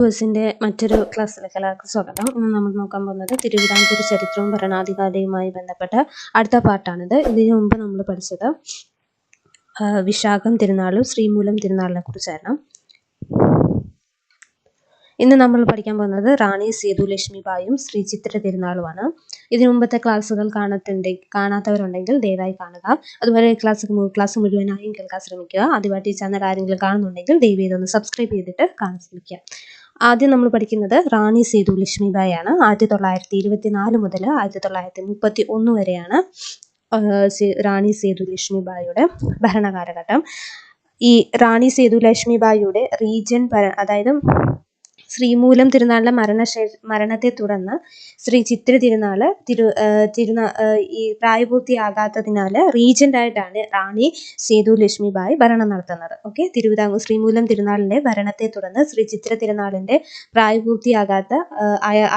കോഴ്സിന്റെ മറ്റൊരു ക്ലാസ്സിലേക്ക് എല്ലാവർക്കും സ്വാഗതം. ഇന്ന് നമ്മൾ നോക്കാൻ പോകുന്നത് തിരുവിതാംകൂർ ചരിത്രവും ഭരണാധികാരിയുമായി ബന്ധപ്പെട്ട അടുത്ത പാട്ടാണിത്. ഇതിനു മുമ്പ് നമ്മൾ പഠിച്ചത് വിശാഖം തിരുനാളും ശ്രീമൂലം തിരുനാളിനെ കുറിച്ചായിരുന്നു. ഇന്ന് നമ്മൾ പഠിക്കാൻ പോകുന്നത് റാണി സേതു ലക്ഷ്മിബായും ശ്രീ ചിത്ര തിരുനാളുമാണ്. ഇതിനു മുമ്പത്തെ ക്ലാസ്സുകൾ കാണത്തുണ്ടെ കാണാത്തവരുണ്ടെങ്കിൽ ദയവായി കാണുക. അതുപോലെ ക്ലാസ് ക്ലാസ് മുഴുവനായും കേൾക്കാൻ ശ്രമിക്കുക. ആദ്യമായിട്ട് ഈ ചാനൽ ആരെങ്കിലും കാണുന്നുണ്ടെങ്കിൽ ദയവ് ചെയ്തൊന്ന് സബ്സ്ക്രൈബ് ചെയ്തിട്ട് കാണാൻ ശ്രമിക്കുക. ആദ്യം നമ്മൾ പഠിക്കുന്നത് റാണി സേതു ലക്ഷ്മിബായി ആണ് ആയിരത്തി തൊള്ളായിരത്തി ഇരുപത്തി നാല് മുതൽ ആയിരത്തി തൊള്ളായിരത്തി മുപ്പത്തി ഒന്ന് വരെയാണ് റാണി സേതു ലക്ഷ്മിബായിയുടെ ഭരണകാലഘട്ടം. ഈ റാണി സേതു ലക്ഷ്മിബായിയുടെ റീജൻ ഭര- അതായത് ശ്രീമൂലം തിരുനാളിലെ മരണശേ മരണത്തെ തുടർന്ന് ശ്രീ ചിത്ര തിരുനാൾ തിരു തിരുനാ ഈ പ്രായപൂർത്തിയാകാത്തതിനാൽ റീജന്റ് ആയിട്ടാണ് റാണി സേതു ലക്ഷ്മിബായി ഭരണം നടത്തുന്നത്. ഓക്കെ? തിരുവിതാംകൂർ ശ്രീമൂലം തിരുനാളിന്റെ ഭരണത്തെ തുടർന്ന് ശ്രീ ചിത്ര തിരുനാളിന്റെ പ്രായപൂർത്തിയാകാത്ത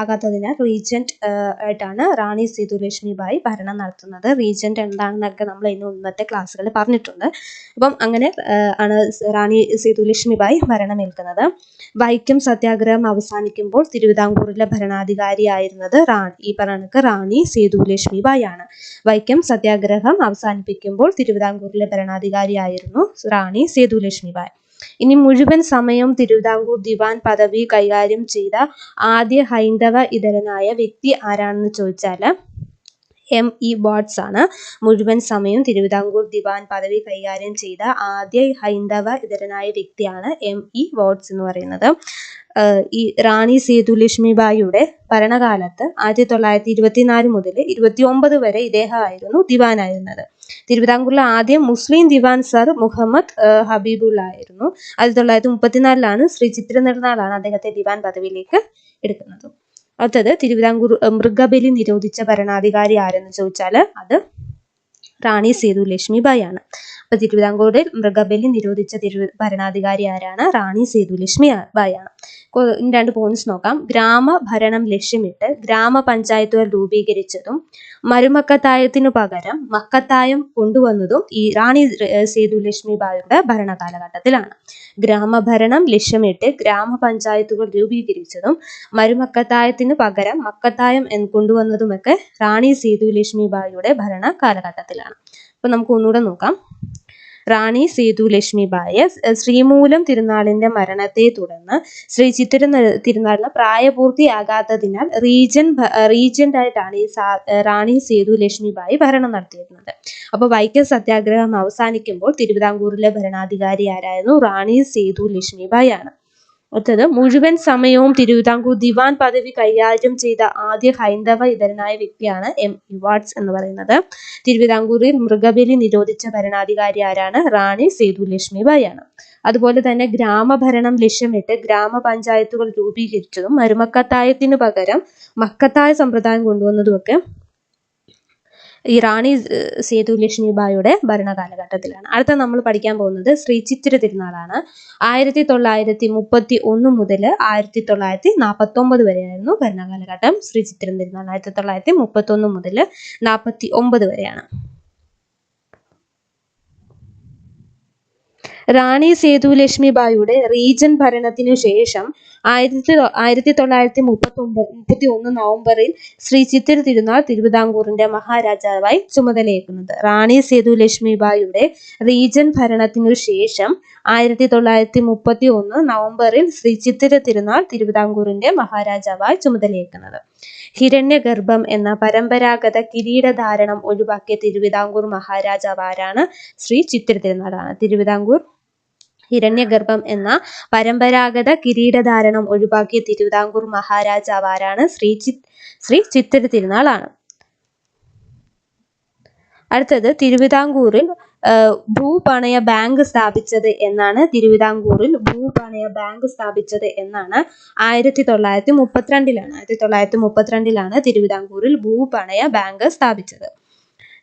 ആകാത്തതിനാൽ റീജന്റ് ആയിട്ടാണ് റാണി സേതു ലക്ഷ്മിബായി ഭരണം നടത്തുന്നത്. റീജന്റ് എന്താണെന്നൊക്കെ നമ്മൾ ഇന്ന് ഇന്നത്തെ ക്ലാസ്സുകളിൽ പറഞ്ഞിട്ടുണ്ട്. അപ്പം അങ്ങനെ ആണ് റാണി സേതു ലക്ഷ്മിബായി ഭരണമേൽക്കുന്നത് വൈക്കം സത്യാഗ്രഹം അവസാനിക്കുമ്പോൾ തിരുവിതാംകൂറിലെ ഭരണാധികാരിയായിരുന്നത് റാണി. ഈ പറഞ്ഞ റാണി സേതു ബായാണ് വൈക്കം സത്യാഗ്രഹം അവസാനിപ്പിക്കുമ്പോൾ തിരുവിതാംകൂറിലെ ഭരണാധികാരിയായിരുന്നു റാണി സേതു ബായ് ഇനി മുഴുവൻ സമയവും തിരുവിതാംകൂർ ദിവാൻ പദവി കൈകാര്യം ചെയ്ത ആദ്യ ഹൈന്ദവ ഇതരനായ വ്യക്തി ആരാണെന്ന് ചോദിച്ചാൽ എം ഇ ബോട്ട്സ് ആണ്. മുഴുവൻ സമയം തിരുവിതാംകൂർ ദിവാൻ പദവി കൈകാര്യം ചെയ്ത ആദ്യ ഹൈന്ദവ ഇതരനായ വ്യക്തിയാണ് എം ഇ ബോട്ട്സ് എന്ന് പറയുന്നത്. ഈ റാണി സേതു ലക്ഷ്മിബായിയുടെ ഭരണകാലത്ത് ആയിരത്തി തൊള്ളായിരത്തി ഇരുപത്തിനാല് മുതൽ ഇരുപത്തി ഒമ്പത് വരെ ഇദ്ദേഹമായിരുന്നു ദിവാനായിരുന്നത്. തിരുവിതാംകൂറിലെ ആദ്യം മുസ്ലിം ദിവാൻ സർ മുഹമ്മദ് ഹബീബുള്ള ആയിരുന്നു. ആയിരത്തി തൊള്ളായിരത്തി മുപ്പത്തിനാലിലാണ് ശ്രീ ചിത്ര നിർനാളാണ് അദ്ദേഹത്തെ ദിവാൻ പദവിയിലേക്ക് എടുക്കുന്നത്. അടുത്തത് തിരുവിതാംകൂർ മൃഗബലി നിരോധിച്ച ഭരണാധികാരി ആരെന്ന് ചോദിച്ചാൽ അത് റാണി സേതു ലക്ഷ്മിബായി ആണ്. അപ്പൊ തിരുവിതാംകൂറിൽ മൃഗബലി നിരോധിച്ച തിരു ഭരണാധികാരി ആരാണ്? റാണി സേതുലക്ഷ്മി ബായാണ്. രണ്ട് പോയിന്റ്സ് നോക്കാം. ഗ്രാമ ഭരണം ലക്ഷ്യമിട്ട് ഗ്രാമപഞ്ചായത്തുകൾ രൂപീകരിച്ചതും മരുമക്കത്തായത്തിനു പകരം മക്കത്തായം കൊണ്ടുവന്നതും ഈ റാണി സേതുലക്ഷ്മി ബായുടെ ഭരണകാലഘട്ടത്തിലാണ്. ഗ്രാമഭരണം ലക്ഷ്യമിട്ട് ഗ്രാമപഞ്ചായത്തുകൾ രൂപീകരിച്ചതും മരുമക്കത്തായത്തിന് പകരം മക്കത്തായം കൊണ്ടുവന്നതുമൊക്കെ റാണി സേതുലക്ഷ്മി ബായുടെ ഭരണ കാലഘട്ടത്തിലാണ് അപ്പൊ നമുക്ക് ഒന്നുകൂടെ നോക്കാം. റാണി സേതു ലക്ഷ്മിബായി ശ്രീമൂലം തിരുനാളിന്റെ മരണത്തെ തുടർന്ന് ശ്രീ ചിത്തിര തിരുനാളിന് പ്രായപൂർത്തിയാകാത്തതിനാൽ റീജൻ റീജന്റ് ആയിട്ടാണ് ഈ റാണി സേതു ലക്ഷ്മിബായി ഭരണം നടത്തിയിരുന്നത്. അപ്പോൾ വൈക്കം സത്യാഗ്രഹം അവസാനിക്കുമ്പോൾ തിരുവിതാംകൂറിലെ ഭരണാധികാരി ആരായിരുന്നു? റാണി സേതു ലക്ഷ്മിബായി ആണ്. അടുത്തത് മുഴുവൻ സമയവും തിരുവിതാംകൂർ ദിവാൻ പദവി കൈകാര്യം ചെയ്ത ആദ്യ ഹൈന്ദവ ഇതരനായ വ്യക്തിയാണ് എം ഇവാർഡ്സ് എന്ന് പറയുന്നത്. തിരുവിതാംകൂറിൽ മൃഗബലി നിരോധിച്ച ഭരണാധികാരി ആരാണ്? റാണി സേതു ലക്ഷ്മിബായി അതുപോലെ തന്നെ ഗ്രാമഭരണം ലക്ഷ്യമിട്ട് ഗ്രാമപഞ്ചായത്തുകൾ രൂപീകരിച്ചതും മരുമക്കത്തായത്തിനു പകരം മക്കത്തായ സമ്പ്രദായം കൊണ്ടുവന്നതുമൊക്കെ ഈ റാണി സേതു ലക്ഷ്മിബായിയുടെ ഭരണകാലഘട്ടത്തിലാണ്. അടുത്ത നമ്മൾ പഠിക്കാൻ പോകുന്നത് ശ്രീ ചിത്തിര തിരുനാളാണ്. ആയിരത്തി തൊള്ളായിരത്തി മുപ്പത്തി ഒന്ന് മുതൽ ആയിരത്തി തൊള്ളായിരത്തി നാൽപ്പത്തി ഒമ്പത് വരെയായിരുന്നു ഭരണകാലഘട്ടം ശ്രീ ചിത്തിര തിരുനാൾ. ആയിരത്തി തൊള്ളായിരത്തി മുപ്പത്തി ഒന്ന് മുതൽ നാൽപ്പത്തി ഒമ്പത് വരെയാണ്. റാണി സേതു ബായിയുടെ റീജൻ ഭരണത്തിനു ശേഷം ആയിരത്തി ആയിരത്തി തൊള്ളായിരത്തി മുപ്പത്തി ഒമ്പത് മുപ്പത്തി ഒന്ന് നവംബറിൽ ശ്രീ ചിത്തിര തിരുനാൾ തിരുവിതാംകൂറിന്റെ മഹാരാജാവായി ചുമതലയേക്കുന്നത് റാണി സേതു ബായിയുടെ റീജൻ ഭരണത്തിനു ശേഷം ആയിരത്തി തൊള്ളായിരത്തി മുപ്പത്തി ഒന്ന് നവംബറിൽ ശ്രീ ചിത്തിര തിരുനാൾ തിരുവിതാംകൂറിന്റെ മഹാരാജാവായി ചുമതലയേക്കുന്നത് ഹിരണ്യഗർഭം എന്ന പരമ്പരാഗത കിരീടധാരണം ഒഴിവാക്കിയ തിരുവിതാംകൂർ മഹാരാജാവ് ആരാണ് ശ്രീ ചിത്തിര തിരുനാളാണ് തിരുവിതാംകൂർ ഹിരണ്യഗർഭം എന്ന പരമ്പരാഗത കിരീടധാരണം ഒഴിവാക്കിയ തിരുവിതാംകൂർ മഹാരാജാവ് ആരാണ് ശ്രീ ചി ശ്രീ ചിത്തിര തിരുനാളാണ് അടുത്തത് തിരുവിതാംകൂറിൽ ഭൂപണയ ബാങ്ക് സ്ഥാപിച്ചത് എന്നാണ് തിരുവിതാംകൂറിൽ ഭൂപണയ ബാങ്ക് സ്ഥാപിച്ചത് എന്നാണ് ആയിരത്തി തൊള്ളായിരത്തി മുപ്പത്തിരണ്ടിലാണ് ആയിരത്തി തൊള്ളായിരത്തി മുപ്പത്തിരണ്ടിലാണ് തിരുവിതാംകൂറിൽ ഭൂപണയ ബാങ്ക് സ്ഥാപിച്ചത്.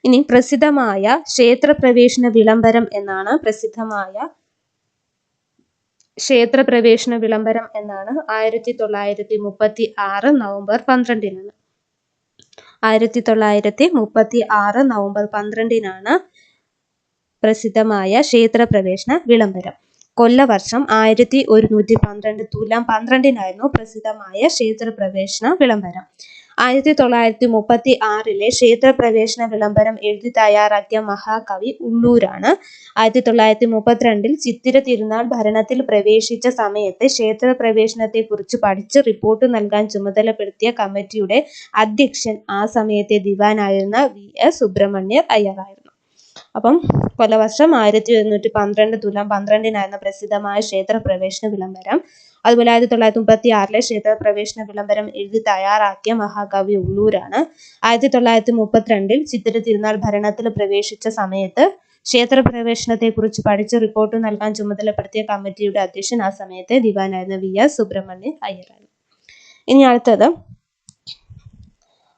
ഇനി പ്രസിദ്ധമായ ക്ഷേത്രപ്രവേശന വിളംബരം എന്നാണ് പ്രസിദ്ധമായ ക്ഷേത്രപ്രവേശന വിളംബരം എന്നാണ് ആയിരത്തി തൊള്ളായിരത്തി മുപ്പത്തി ആറ് നവംബർ പന്ത്രണ്ടിനാണ്. ആയിരത്തി തൊള്ളായിരത്തി മുപ്പത്തി ആറ് നവംബർ പന്ത്രണ്ടിനാണ് പ്രസിദ്ധമായ ക്ഷേത്രപ്രവേശന വിളംബരം. കൊല്ലവർഷം ആയിരത്തി ഒരുന്നൂറ്റി പന്ത്രണ്ട് തുലാം പന്ത്രണ്ടിനായിരുന്നു പ്രസിദ്ധമായ ക്ഷേത്രപ്രവേശന വിളംബരം. ആയിരത്തി തൊള്ളായിരത്തി മുപ്പത്തി ആറിലെ ക്ഷേത്രപ്രവേശന വിളംബരം എഴുതി തയ്യാറാക്കിയ മഹാകവി ഉള്ളൂരാണ്. ആയിരത്തി തൊള്ളായിരത്തി മുപ്പത്തിരണ്ടിൽ ചിത്തിര തിരുനാൾ ഭരണത്തിൽ പ്രവേശിച്ച സമയത്ത് ക്ഷേത്രപ്രവേശനത്തെക്കുറിച്ച് പഠിച്ച് റിപ്പോർട്ട് നൽകാൻ ചുമതലപ്പെടുത്തിയ കമ്മിറ്റിയുടെ അധ്യക്ഷൻ ആ സമയത്തെ ദിവാനായിരുന്ന വി എസ് സുബ്രഹ്മണ്യർ അയ്യറായിരുന്നു. അപ്പം കൊലവർഷം ആയിരത്തി എഴുന്നൂറ്റി പന്ത്രണ്ട് തുലാം പന്ത്രണ്ടിനായിരുന്നു പ്രസിദ്ധമായ ക്ഷേത്രപ്രവേശന വിളംബരം. അതുപോലെ ആയിരത്തി തൊള്ളായിരത്തി മുപ്പത്തി ആറിലെ ക്ഷേത്രപ്രവേശന വിളംബരം എഴുതി തയ്യാറാക്കിയ മഹാകവി ഉള്ളൂരാണ്. ആയിരത്തി തൊള്ളായിരത്തി മുപ്പത്തിരണ്ടിൽ ചിത്തിര തിരുനാൾ ഭരണത്തിൽ പ്രവേശിച്ച സമയത്ത് ക്ഷേത്രപ്രവേശനത്തെക്കുറിച്ച് പഠിച്ച് റിപ്പോർട്ട് നൽകാൻ ചുമതലപ്പെടുത്തിയ കമ്മിറ്റിയുടെ അധ്യക്ഷൻ ആ സമയത്തെ ദിവാനായിരുന്ന വി എസ് സുബ്രഹ്മണ്യൻ അയ്യറാണ് ഇനി അടുത്തത്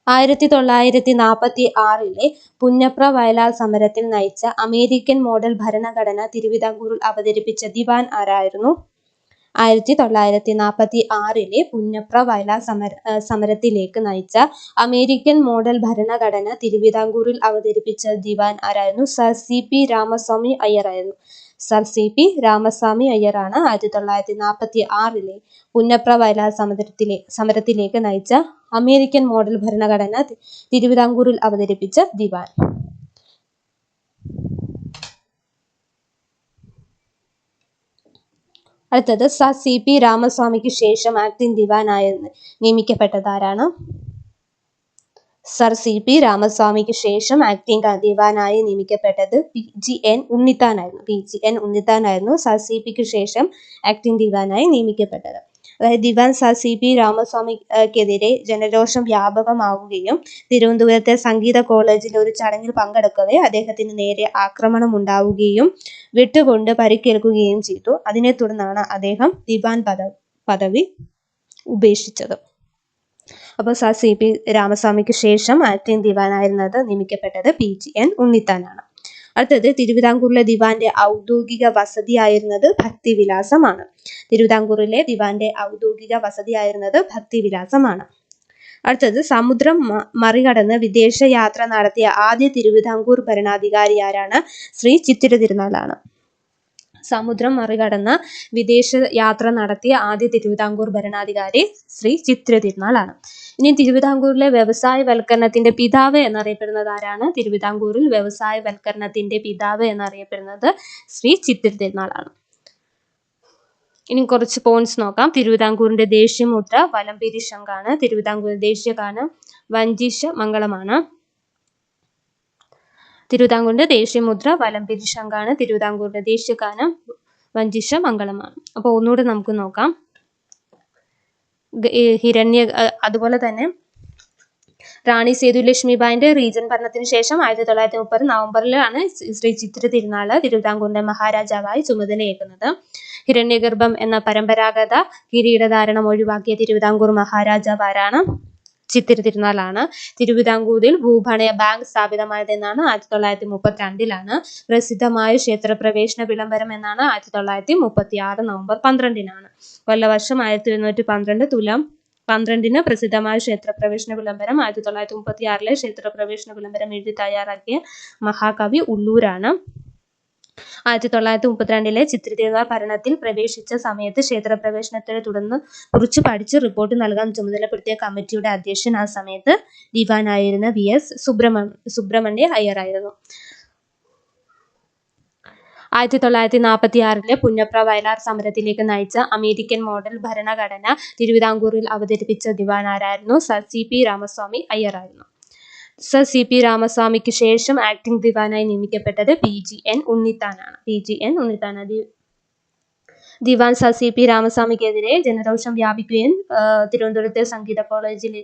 ആയിരത്തി തൊള്ളായിരത്തി നാൽപ്പത്തി ആറിലെ പുന്നപ്ര വയലാർ സമരത്തിൽ നയിച്ച അമേരിക്കൻ മോഡൽ ഭരണഘടന തിരുവിതാംകൂറിൽ അവതരിപ്പിച്ച ദിവാൻ ആരായിരുന്നു? ആയിരത്തി തൊള്ളായിരത്തി നാൽപ്പത്തി ആറിലെ പുന്നപ്ര വയലാർ സമര സമരത്തിലേക്ക് നയിച്ച അമേരിക്കൻ മോഡൽ ഭരണഘടന തിരുവിതാംകൂറിൽ അവതരിപ്പിച്ച ദിവാൻ ആരായിരുന്നു? സർ സി പി രാമസ്വാമി അയ്യറായിരുന്നു സർ സി പി രാമസ്വാമി അയ്യറാണ് ആയിരത്തി തൊള്ളായിരത്തി നാൽപ്പത്തി ആറിലെ പുന്നപ്ര വയലാർ സമരത്തിലെ സമരത്തിലേക്ക് നയിച്ച അമേരിക്കൻ മോഡൽ ഭരണഘടന തിരുവിതാംകൂറിൽ അവതരിപ്പിച്ച ദിവാൻ. അടുത്തത് സർ സി പി രാമസ്വാമിക്ക് ശേഷം ആക്ടിംഗ് ദിവാനായി നിയമിക്കപ്പെട്ടതാരാണ്? സർ സി പി രാമസ്വാമിക്ക് ശേഷം ആക്ടിംഗ് ദിവാനായി നിയമിക്കപ്പെട്ടത് പി ജി എൻ ഉണ്ണിത്താനായിരുന്നു. പി ജി എൻ ഉണ്ണിത്താനായിരുന്നു സർ സി പിക്ക് ശേഷം ആക്ടിംഗ് ദിവാനായി നിയമിക്കപ്പെട്ടത്. അതായത് ദിവാൻ സർ സി പി രാമസ്വാമിക്കെതിരെ ജനരോഷം വ്യാപകമാവുകയും തിരുവനന്തപുരത്തെ സംഗീത കോളേജിലെ ഒരു ചടങ്ങിൽ പങ്കെടുക്കവേ അദ്ദേഹത്തിന് നേരെ ആക്രമണം ഉണ്ടാവുകയും വിട്ടുകൊണ്ട് പരിക്കേൽക്കുകയും ചെയ്തു. അതിനെ തുടർന്നാണ് അദ്ദേഹം ദിവാൻ പദ പദവി ഉപേക്ഷിച്ചത്. അപ്പോൾ സർ സി പി രാമസ്വാമിക്ക് ശേഷം ആക്ടിംഗ് ദിവാനായിരുന്നത് നിയമിക്കപ്പെട്ടത് പി ജി എൻ ഉണ്ണിത്താനാണ്. അടുത്തത് തിരുവിതാംകൂറിലെ ദിവാന്റെ ഔദ്യോഗിക വസതിയായിരുന്നത് ഭക്തിവിലാസമാണ്. തിരുവിതാംകൂറിലെ ദിവാന്റെ ഔദ്യോഗിക വസതിയായിരുന്നത് ഭക്തിവിലാസമാണ്. അടുത്തത് സമുദ്രം മറികടന്ന് വിദേശ യാത്ര നടത്തിയ ആദ്യ തിരുവിതാംകൂർ ഭരണാധികാരി ആരാണ്? ശ്രീ ചിത്തിര തിരുനാളാണ്. സമുദ്രം മറികടന്ന് വിദേശ യാത്ര നടത്തിയ ആദ്യ തിരുവിതാംകൂർ ഭരണാധികാരി ശ്രീ ചിത്ര തിരുനാളാണ്. ഇനി തിരുവിതാംകൂറിലെ വ്യവസായവൽക്കരണത്തിന്റെ പിതാവ് എന്നറിയപ്പെടുന്നത് ആരാണ്? തിരുവിതാംകൂറിൽ വ്യവസായവൽക്കരണത്തിന്റെ പിതാവ് എന്നറിയപ്പെടുന്നത് ശ്രീ ചിത്ര തിരുനാളാണ്. ഇനി കുറച്ച് പോയിന്റ്സ് നോക്കാം. തിരുവിതാംകൂറിന്റെ ദേശീയമുദ്ര വലംപിരി ശംഖാണ്. തിരുവിതാംകൂർ ദേശീയഗാനം വഞ്ചിഷ മംഗളമാണ്. തിരുവിതാംകൂറിന്റെ ദേശീയമുദ്ര വലംപിരി തിരുവിതാംകൂറിന്റെ ദേശീയഗാനം വഞ്ചിഷ മംഗളമാണ്. അപ്പോൾ ഒന്നുകൂടെ നമുക്ക് നോക്കാം. ഹിരണ്യ അതുപോലെ തന്നെ റാണി സേതു ലക്ഷ്മിബായിന്റെ റീജൻ ഭരണത്തിന് ശേഷം ആയിരത്തി തൊള്ളായിരത്തി മുപ്പത് നവംബറിലാണ് ശ്രീ ചിത്ര തിരുനാൾ തിരുവിതാംകൂറിന്റെ മഹാരാജാവായി ചുമതലയേക്കുന്നത് ഹിരണ്യഗർഭം എന്ന പരമ്പരാഗത കിരീടധാരണം ഒഴിവാക്കിയ തിരുവിതാംകൂർ മഹാരാജാവ് ആരാണ് ചിത്തിര തിരുനാളാണ് തിരുവിതാംകൂറിൽ ഭൂപണയ ബാങ്ക് സ്ഥാപിതമായതെന്നാണ് ആയിരത്തി തൊള്ളായിരത്തി മുപ്പത്തി രണ്ടിലാണ് പ്രസിദ്ധമായ ക്ഷേത്രപ്രവേശന വിളംബരം എന്നാണ് ആയിരത്തി തൊള്ളായിരത്തി മുപ്പത്തി ആറ് നവംബർ പന്ത്രണ്ടിനാണ്. കൊല്ലവർഷം ആയിരത്തി എഴുന്നൂറ്റി പന്ത്രണ്ട് തുലം പന്ത്രണ്ടിന് പ്രസിദ്ധമായ ക്ഷേത്രപ്രവേശന വിളംബരം ആയിരത്തി തൊള്ളായിരത്തി മുപ്പത്തി ആറിലെ ക്ഷേത്രപ്രവേശന വിളംബരം എഴുതി തയ്യാറാക്കിയ മഹാകവി ഉള്ളൂരാണ്. ആയിരത്തി തൊള്ളായിരത്തി മുപ്പത്തിരണ്ടിലെ ചിത്രതിരുനാൾ ഭരണത്തിൽ പ്രവേശിച്ച സമയത്ത് ക്ഷേത്രപ്രവേശനത്തെ തുടർന്ന് കുറിച്ച് പഠിച്ച് റിപ്പോർട്ട് നൽകാൻ ചുമതലപ്പെടുത്തിയ കമ്മിറ്റിയുടെ അധ്യക്ഷൻ ആ സമയത്ത് ദിവാനായിരുന്ന വി എസ് സുബ്രഹ്മ സുബ്രഹ്മണ്യ അയ്യറായിരുന്നു ആയിരത്തി തൊള്ളായിരത്തി നാൽപ്പത്തി ആറിലെ പുന്നപ്ര വയലാർ സമരത്തിലേക്ക് നയിച്ച അമേരിക്കൻ മോഡൽ ഭരണഘടന തിരുവിതാംകൂറിൽ അവതരിപ്പിച്ച ദിവാൻ ആരായിരുന്നു സർ സി പി രാമസ്വാമി അയ്യറായിരുന്നു സർ സി പി രാമസ്വാമിക്ക് ശേഷം ആക്ടിംഗ് ദിവാനായി നിയമിക്കപ്പെട്ടത് പി ജി എൻ ഉണ്ണിത്താനാണ്. പി ജി എൻ ഉണ്ണിത്താന ദിവാൻ സർ സി പി രാമസ്വാമിക്കെതിരെ ജനരോഷം വ്യാപിക്കുകയും തിരുവനന്തപുരത്തെ സംഗീത കോളേജിലെ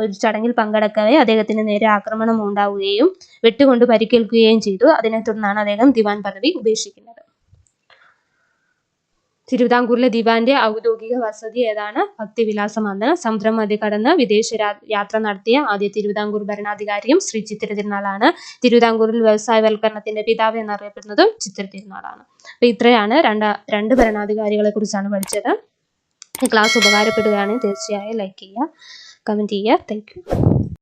ഒരു ചടങ്ങിൽ പങ്കെടുക്കവേ അദ്ദേഹത്തിന് നേരെ ആക്രമണം ഉണ്ടാവുകയും വെട്ടുകൊണ്ട് പരിക്കേൽക്കുകയും ചെയ്തു. അതിനെ തുടർന്നാണ് അദ്ദേഹം ദിവാൻ പദവി ഉപേക്ഷിക്കുന്നത്. തിരുവിതാംകൂറിലെ ദിവാന്റെ ഔദ്യോഗിക വസതി ഏതാണ്? ഭക്തിവിലാസമാണ് സമുദ്രം മതി കടന്ന് വിദേശ യാത്ര നടത്തിയ ആദ്യ തിരുവിതാംകൂർ ഭരണാധികാരിയും ശ്രീ ചിത്ര തിരുനാളാണ് തിരുവിതാംകൂറിൽ വ്യവസായവൽക്കരണത്തിന്റെ പിതാവ് എന്നറിയപ്പെടുന്നതും ചിത്ര തിരുനാളാണ് അപ്പൊ ഇത്രയാണ് രണ്ട് രണ്ട് ഭരണാധികാരികളെ കുറിച്ചാണ് പഠിച്ചത്. ക്ലാസ് ഉപകാരപ്പെടുകയാണെങ്കിൽ തീർച്ചയായും ലൈക്ക് ചെയ്യുക കമന്റ് ചെയ്യുക. താങ്ക്